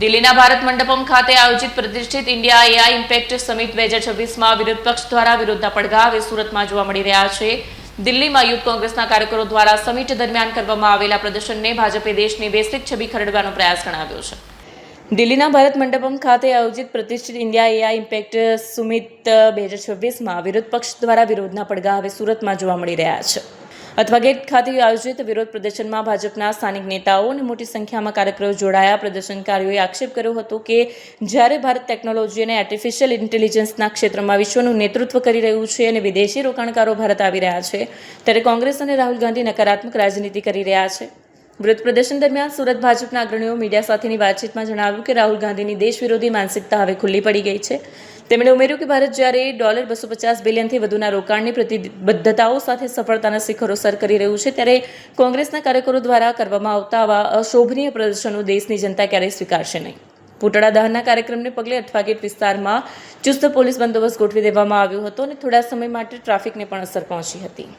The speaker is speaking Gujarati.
દિલ્હીના ભારત મંડપમ ખાતે આયોજિત પ્રતિષ્ઠિત ઇન્ડિયા એઆઈ ઇમ્પેક્ટ સમિટ બે હજાર છવ્વીસમાં વિરોધ પક્ષ દ્વારા વિરોધના પડઘા હવે સુરતમાં જોવા મળી રહ્યા છે. દિલ્હીમાં યુથ કોંગ્રેસના કાર્યકરો દ્વારા સમિટ દરમિયાન કરવામાં આવેલા પ્રદર્શનને ભાજપે દેશની વૈશ્વિક છબી ખરડવાનો પ્રયાસ ગણાવ્યો છે. દિલ્હીના ભારત મંડપમ ખાતે આયોજિત પ્રતિષ્ઠિત ઇન્ડિયા એઆઈ ઇમ્પેક્ટ સુમિત બે હજાર છવ્વીસમાં વિરોધ પક્ષ દ્વારા વિરોધના પડઘા હવે સુરતમાં જોવા મળી રહ્યા છે. અથવા ગેટ ખાતે આયોજિત વિરોધ પ્રદર્શનમાં ભાજપના સ્થાનિક નેતાઓ અને મોટી સંખ્યામાં કાર્યકરો જોડાયા. પ્રદર્શનકારીઓએ આક્ષેપ કર્યો હતો કે જ્યારે ભારત ટેકનોલોજી અને આર્ટિફિશિયલ ઇન્ટેલિજન્સના ક્ષેત્રમાં વિશ્વનું નેતૃત્વ કરી રહ્યું છે અને વિદેશી રોકાણકારો ભારત આવી રહ્યા છે, ત્યારે કોંગ્રેસ અને રાહુલ ગાંધી નકારાત્મક રાજનીતિ કરી રહ્યા છે. વિરોધ પ્રદર્શન દરમિયાન સુરત ભાજપના અગ્રણીઓ મીડિયા સાથેની વાતચીતમાં જણાવ્યું કે રાહુલ ગાંધીની દેશ વિરોધી માનસિકતા હવે ખુલ્લી પડી ગઈ છે. તેમણે ઉમેર્યું કે ભારત જ્યારે ડોલર બસો પચાસ બિલિયનથી વધુના રોકાણની પ્રતિબદ્ધતાઓ સાથે સફળતાના શિખરો સર કરી રહ્યું છે, ત્યારે કોંગ્રેસના કાર્યકરો દ્વારા કરવામાં આવતા આવા અશોભનીય પ્રદર્શનો દેશની જનતા ક્યારેય સ્વીકારશે નહીં. પૂતળા દહનના કાર્યક્રમને પગલે અઠવાગેટ વિસ્તારમાં ચુસ્ત પોલીસ બંદોબસ્ત ગોઠવી દેવામાં આવ્યો હતો અને થોડા સમય માટે ટ્રાફિકને પણ અસર પહોંચી હતી.